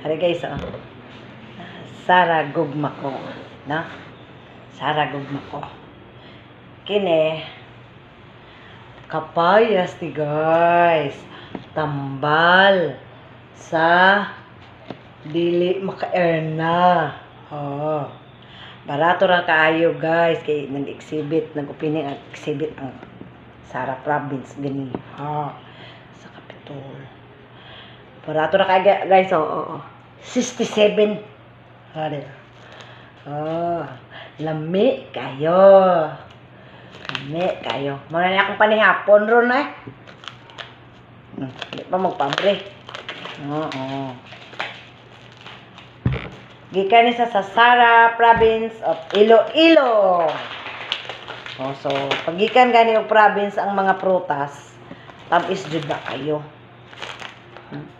Hari guys, oh. Sara gugma ko. Na? Sara gugma ko. Kine. Kapayas ti guys. Tambal. Sa dili maka-earn na. Oh. Barato ra kaayo guys kay nag-exhibit, nag-opening exhibit ang Sara Province gani. Ha. Sa Capitol. Barato ra kaayo guys, oh, oh, oh. 67. Hadi. Oh, lami kayo. Lami kayo. Muna na akong panihapon ron eh. Hmm, Hindi pa magpabre. Oo. Gikan ni sa sa Sara Province of Iloilo. Oh, so, pagikan gani og province ang mga prutas, tamis jud na kayo. Hmm.